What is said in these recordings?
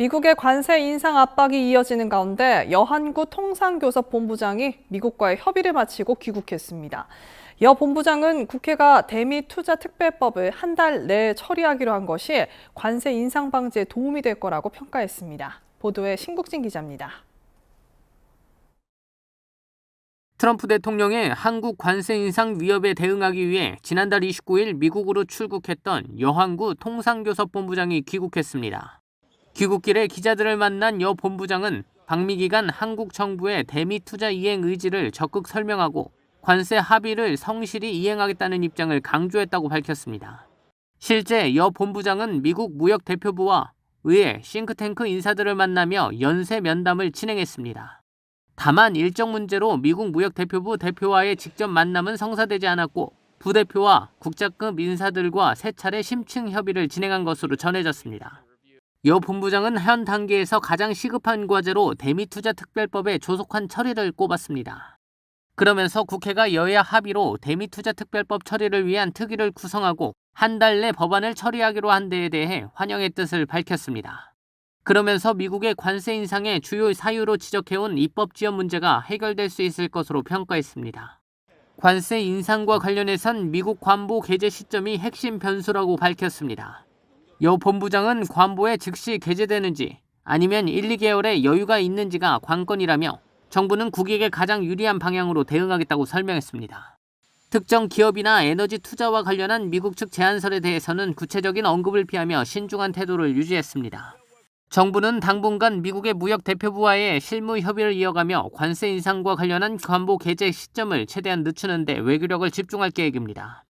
미국의 관세 인상 압박이 이어지는 가운데 여한구 통상교섭 본부장이 미국과의 협의를 마치고 귀국했습니다. 여 본부장은 국회가 대미 투자 특별법을 한 달 내에 처리하기로 한 것이 관세 인상 방지에 도움이 될 거라고 평가했습니다. 보도에 신국진 기자입니다. 트럼프 대통령의 한국 관세 인상 위협에 대응하기 위해 지난달 29일 미국으로 출국했던 여한구 통상교섭 본부장이 귀국했습니다. 귀국길에 기자들을 만난 여 본부장은 방미 기간 한국 정부의 대미 투자 이행 의지를 적극 설명하고 관세 합의를 성실히 이행하겠다는 입장을 강조했다고 밝혔습니다. 실제 여 본부장은 미국 무역 대표부와 의회 싱크탱크 인사들을 만나며 연쇄 면담을 진행했습니다. 다만 일정 문제로 미국 무역대표부 대표와의 직접 만남은 성사되지 않았고 부대표와 국장급 인사들과 세 차례 심층 협의를 진행한 것으로 전해졌습니다. 여 본부장은 현 단계에서 가장 시급한 과제로 대미투자 특별법의 조속한 처리를 꼽았습니다. 그러면서 국회가 여야 합의로 대미투자 특별법 처리를 위한 특위를 구성하고 한 달 내 법안을 처리하기로 한 데에 대해 환영의 뜻을 밝혔습니다. 그러면서 미국의 관세 인상의 주요 사유로 지적해온 입법 지연 문제가 해결될 수 있을 것으로 평가했습니다. 관세 인상과 관련해선 미국 관보 개재 시점이 핵심 변수라고 밝혔습니다. 여 본부장은 관보에 즉시 개재되는지 아니면 1, 2개월의 여유가 있는지가 관건이라며 정부는 국익에 가장 유리한 방향으로 대응하겠다고 설명했습니다. 특정 기업이나 에너지 투자와 관련한 미국 측 제안설에 대해서는 구체적인 언급을 피하며 신중한 태도를 유지했습니다. 정부는 당분간 미국의 무역 대표부와의 실무 협의를 이어가며 관세 인상과 관련한 관보 개재 시점을 최대한 늦추는 데 외교력을 집중할 계획입니다.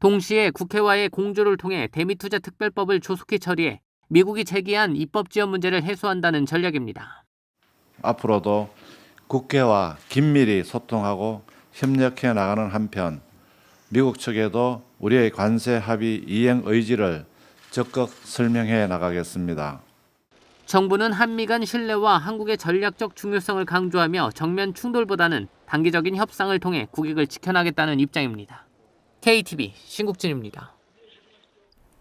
동시에 국회와의 공조를 통해 대미투자 특별법을 조속히 처리해 미국이 제기한 입법 지연 문제를 해소한다는 전략입니다. 앞으로도 국회와 긴밀히 소통하고 협력해 나가는 한편 미국 측에도 우리의 관세 합의 이행 의지를 적극 설명해 나가겠습니다. 정부는 한미 간 신뢰와 한국의 전략적 중요성을 강조하며 정면 충돌보다는 단기적인 협상을 통해 국익을 지켜나겠다는 입장입니다. KTV 신국진입니다.